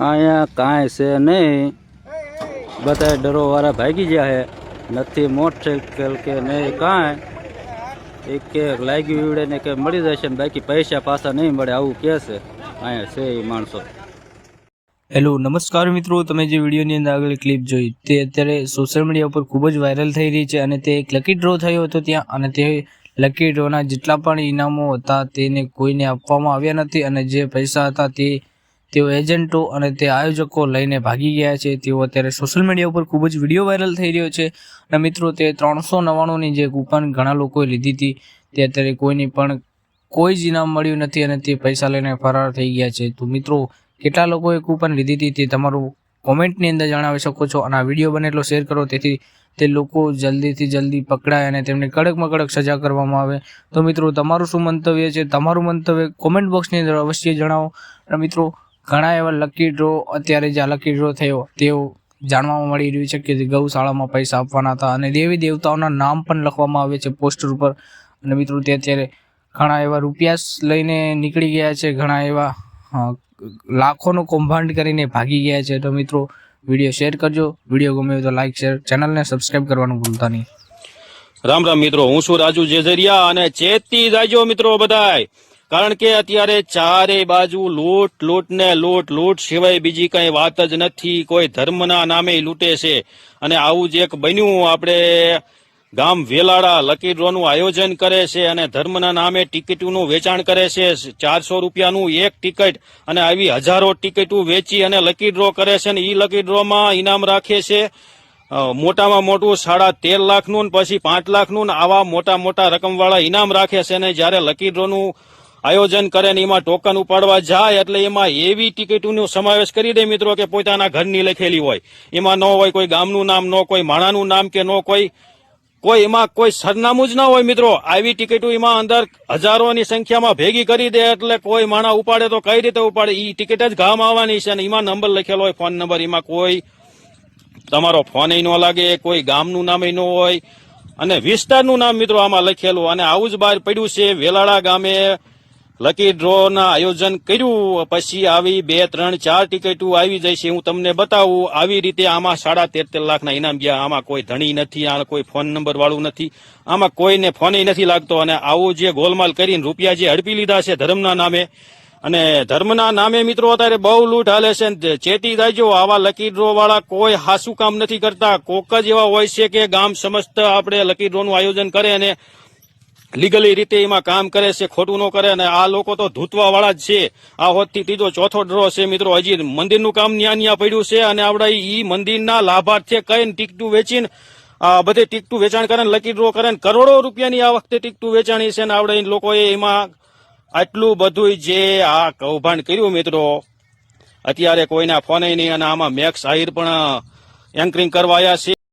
અહીંયા કાંઈ છે નહીં. બધા ડરો વાળા ભાગી ગયા છે. નથી મોટરસાઇકલ કે નહીં કાંઈ. એક કે લાગી ઈવડે ને કે મળી જશે ને બાકી પૈસા પાછા નહીં મળે આવું કહે છે. અહીંયા છે એ માણસો. હેલો નમસ્કાર મિત્રો. તમે જે વિડીયોની અંદર આગળ ક્લિપ જોઈ, તે અત્યારે સોશિયલ મીડિયા ઉપર ખૂબ જ વાયરલ થઈ રહી છે અને તે એક લકી ડ્રો થયો હતો ત્યાં અને તે લકી ડ્રોના જેટલા પણ ઇનામો હતા તેને કોઈને આપવામાં આવ્યા નથી અને જે પૈસા હતા તે તેઓ એજન્ટો અને તે આયોજકો લઈને ભાગી ગયા છે. તેઓ અત્યારે સોશિયલ મીડિયા ઉપર ખૂબ જ વીડિયો વાયરલ થઈ રહ્યો છે. અને મિત્રો, તે ત્રણસો નવ્વાણુંની જે કૂપન ઘણા લોકોએ લીધી હતી, તે અત્યારે કોઈની પણ, કોઈ જ ઇનામ મળ્યું નથી અને તે પૈસા લઈને ફરાર થઈ ગયા છે. તો મિત્રો, કેટલા લોકોએ કૂપન લીધી હતી તે તમારું કોમેન્ટની અંદર જણાવી શકો છો અને આ વીડિયો બને એટલો શેર કરો, તેથી તે લોકો જલ્દીથી જલ્દી પકડાય અને તેમને કડકમાં કડક સજા કરવામાં આવે. તો મિત્રો, તમારું શું મંતવ્ય છે? તમારું મંતવ્ય કોમેન્ટ બોક્સની અંદર અવશ્ય જણાવો. અને મિત્રો ઘણા એવા લકી ડ્રો અત્યારે જે લકી ડ્રો થયો, તેઓ જાણવામાં મળી રહ્યું છે કે ગૌશાળામાં પૈસા આપવાના હતા અને દેવી દેવતાઓના નામ પણ લખવામાં આવે છે પોસ્ટર ઉપર. અને મિત્રો, તે અત્યારે ઘણા એવા રૂપિયા લઈને નીકળી ગયા છે, ઘણા એવા લાખોનું કૌભાંડ કરીને ભાગી ગયા છે. તો મિત્રો, વીડિયો શેર કરજો. વીડિયો ગમે તો લાઈક શેર ચેનલને સબસ્ક્રાઈબ કરવાનું ભૂલતા નહીં. રામ રામ મિત્રો, હું છું રાજુ જેજરિયા અને ચેતી જાજો મિત્રો બધાય. કારણ કે અત્યારે ચારે બાજુ લૂંટ લૂંટ ને લૂંટ લૂંટ સિવાય બીજી કઈ વાત જ નથી. કોઈ ધર્મના નામે લૂંટે છે. અને આવું જ એક બન્યું. આપણે ગામ વેલાડા લકી ડ્રોનું આયોજન કરે છે અને ધર્મના નામે ટિકિટોનું વેચાણ કરે છે. ચારસો રૂપિયાનું એક ટિકિટ અને આવી હજારો ટિકિટો વેચી અને લકી ડ્રો કરે છે અને ઈ લકી ડ્રોમાં ઇનામ રાખે છે. મોટામાં મોટું સાડા તેર લાખનું પછી પાંચ લાખનું આવા મોટા મોટા રકમવાળા ઇનામ રાખે છે ને જ્યારે લકી ડ્રોનું આયોજન કરે ને એમાં ટોકન ઉપાડવા જાય એટલે એમાં એવી ટિકિટોનો સમાવેશ કરી દે મિત્રો કે પોતાના ઘરની લખેલી હોય. એમાં ન હોય કોઈ ગામનું નામ, ન કોઈ માણાનું નામ કે ન કોઈ કોઈ એમાં કોઈ સરનામું જ ના હોય મિત્રો. આવી ટિકિટો એમાં અંદર હજારોની સંખ્યામાં ભેગી કરી દે એટલે કોઈ માણા ઉપાડે તો કઈ રીતે ઉપાડે? એ ટિકિટ જ ગામ આવવાની છે અને એમાં નંબર લખેલો હોય, ફોન નંબર. એમાં કોઈ તમારો ફોન ન લાગે, કોઈ ગામનું નામ ન હોય. અને વિસ્તારનું નામ મિત્રો આમાં લખેલું. અને આવું જ બહાર પડ્યું છે. વેલાળા ગામે લકી ડ્રોના આયોજન કર્યું, પછી આવી બે, ત્રણ, ચાર ટિકિટો આવી છે હું તમને બતાવું, આવી રીતે આમાં સાડા તેર લાખના ઇનામ ગયા. આમાં કોઈ ધણી નથી, આ કોઈ ફોન નંબર વાળું નથી, આમાં કોઈને ફોન નથી લાગતો. અને આવું જે ગોલમાલ કરીને રૂપિયા જે હડપી લીધા છે ધર્મના નામે, અને ધર્મના નામે મિત્રો અત્યારે બહુ લૂંટ હાલે છે ચેતી જાયજો, આવા લકી ડ્રો વાળા કોઈ હાસું કામ નથી કરતા. કોક જ એવા હોય છે કે ગામ સમસ્ત આપણે લકી ડ્રોનું આયોજન કરે અને લીગલી રીતે એમાં કામ કરે છે, ખોટું ન કરે અને આ લોકો તો ધૂતવા વાળા જ છે. આ હોતથી ત્રીજો ચોથો ડ્રો છે મિત્રો. હજી મંદિરનું કામ ન્યા ન્યા પડ્યું છે અને આપણે ઈ મંદિરના લાભાર્થે કઈને ટિકટું વેચીને, આ બધે ટિકટું વેચાણ કરે લકી ડ્રો કરે કરોડો રૂપિયાની આ વખતે ટિકટું વેચાણી છે અને આપણે લોકોએ એમાં આટલું બધું જે આ કૌભાંડ કર્યું મિત્રો. અત્યારે કોઈના ફોને નહીં અને આમાં મેક્સ આહિર પણ એન્કરિંગ કરવા આવ્યા છે.